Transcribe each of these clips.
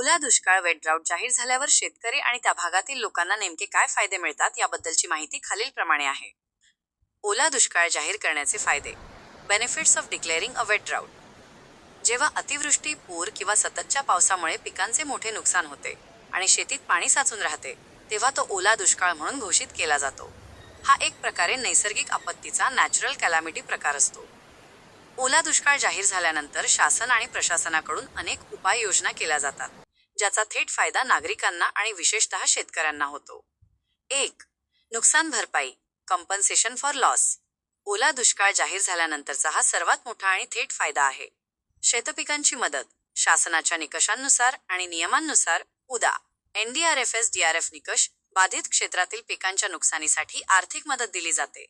ओला दुष्काळ वेट ड्राऊट जाहीर झाल्यावर शेतकरी आणि त्या भागातील लोकांना नेमके काय फायदे मिळतात याबद्दलची माहिती खालीलप्रमाणे आहे. ओला दुष्काळ जाहीर करण्याचे फायदे. Benefits of declaring a wet drought जेव्हा अतिवृष्टी पूर किंवा सततच्या पावसामुळे पिकांचे मोठे नुकसान होते आणि शेतीत पाणी साचून राहते तेव्हा तो ओला दुष्काळ म्हणून घोषित केला जातो. हा एक प्रकारे नैसर्गिक आपत्तीचा नॅचरल कॅलॅमिटी प्रकार असतो. ओला दुष्काळ जाहीर झाल्यानंतर शासन आणि प्रशासनाकडून अनेक उपाययोजना केल्या जातात. ज्याचा थेट फायदा नागरिकांना आणि विशेषतः शेतकऱ्यांना होतो. एक नुकसान भरपाई कॉम्पन्सेशन फॉर लॉस ओला दुष्काळ जाहीर झाल्यानंतरचा हा सर्वात मोठा आणि थेट फायदा आहे. शेतपिकांची मदत शासनाच्या निकषांनुसार आणि नियमांनुसार उदा. एनडीआरएफ एस डीआरएफ निकष बाधित क्षेत्रातील पिकांच्या नुकसानीसाठी आर्थिक मदत दिली जाते.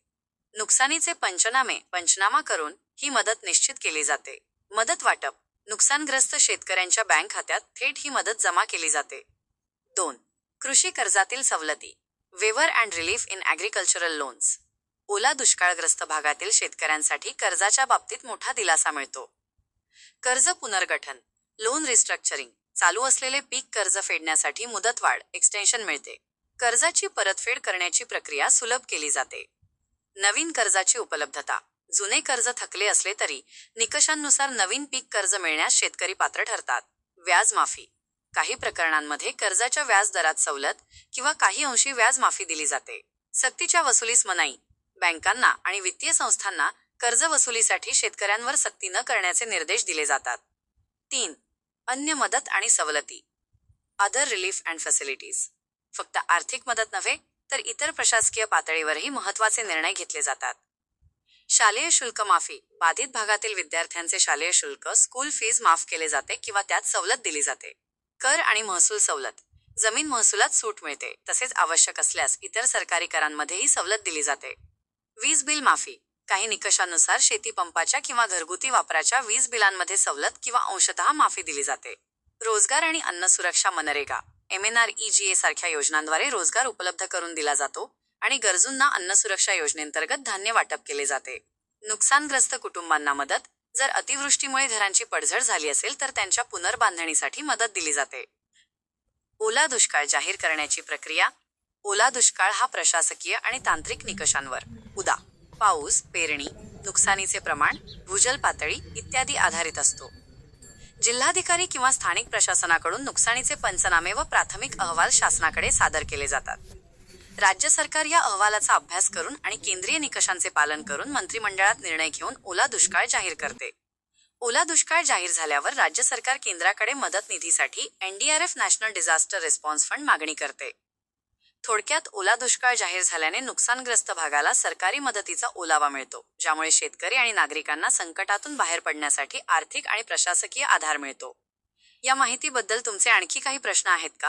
नुकसानीचे पंचनामे पंचनामा करून ही मदत निश्चित केली जाते. मदत वाटप नुकसानग्रस्त शेतकऱ्यांच्या बँक खात्यात थेट ही मदत जमा केली जाते. दोन कृषी कर्जातील सवलती waiver and relief in agricultural loans ओला दुष्काळग्रस्त भागातील शेतकऱ्यांसाठी कर्जाच्या बाबतीत मोठा दिलासा मिळतो. कर्ज पुनर्गठन लोन रिस्ट्रक्चरिंग चालू असलेले पीक कर्ज फेडण्यासाठी मुदतवाढ एक्सटेन्शन मिळते. कर्जाची परतफेड करण्याची प्रक्रिया सुलभ केली जाते. नवीन कर्जाची उपलब्धता जुने कर्ज थकले असले तरी निकषांनुसार नवीन पीक कर्ज मिळण्यास शेतकरी पात्र ठरतात. व्याज माफी. काही प्रकरणांमध्ये कर्जाच्या व्याज दरात सवलत किंवा काही अंशी व्याज माफी दिली जाते. सक्तीच्या वसुलीस मनाई. बँकांना आणि वित्तीय संस्थांना कर्ज वसुलीसाठी शेतकऱ्यांवर सक्ती न करण्याचे निर्देश दिले जातात. तीन. अन्य मदत आणि सवलती. अदर रिलीफ अँड फॅसिलिटीज फक्त आर्थिक मदत नव्हे तर इतर प्रशासकीय पातळीवरही महत्त्वाचे निर्णय घेतले जातात. शालेय शुल्क माफी. बाधित भागातील विद्यार्थ्यांचे शालेय शुल्क स्कूल फीज माफ केले जाते किंवा त्यात सवलत दिली जाते. कर आणि महसूल सवलत. जमीन महसुलात सूट मिळते. तसेच आवश्यक असल्यास इतर सरकारी करांमध्येही सवलत दिली जाते. वीज बिल माफी. काही निकषानुसार शेती पंपाच्या किंवा घरगुती वापराच्या वीज बिलांमध्ये सवलत किंवा अंशतः माफी दिली जाते. रोजगार आणि अन्न सुरक्षा MNREGA. M N R E G A सारख्या योजनांद्वारे रोजगार उपलब्ध करून दिला जातो. आणि गरजूंना अन्न सुरक्षा योजनेंतर्गत धान्य वाटप केले जाते. नुकसानग्रस्त कुटुंबांना मदत जर अतिवृष्टीमुळे घरांची पडझड झाली असेल तर त्यांच्या पुनर्बांधणीसाठी मदत दिली जाते. ओला दुष्काळ जाहीर करण्याची प्रक्रिया ओला दुष्काळ हा प्रशासकीय आणि तांत्रिक निकषांवर. उदा पाऊस पेरणी नुकसानीचे प्रमाण भूजल पातळी इत्यादी आधारित असतो. जिल्हाधिकारी किंवा स्थानिक प्रशासनाकडून नुकसानीचे पंचनामे व प्राथमिक अहवाल शासनाकडे सादर केले जातात. राज्य सरकार या अहवालाचा अभ्यास करून आणि केंद्रीय निकषांचे पालन करून मंत्रिमंडळात निर्णय घेऊन ओला दुष्काळ जाहीर करते. ओला दुष्काळ जाहीर झाल्यावर राज्य सरकार केंद्राकडे मदत निधीसाठी NDRF national disaster response fund मागणी करते. थोडक्यात ओला दुष्काळ जाहीर झाल्याने नुकसानग्रस्त भागाला सरकारी मदतीचा ओलावा मिळतो ज्यामुळे शेतकरी आणि नागरिकांना संकटातून बाहेर पडण्यासाठी आर्थिक आणि प्रशासकीय आधार मिळतो. या माहितीबद्दल तुमचे आणखी काही प्रश्न आहेत का?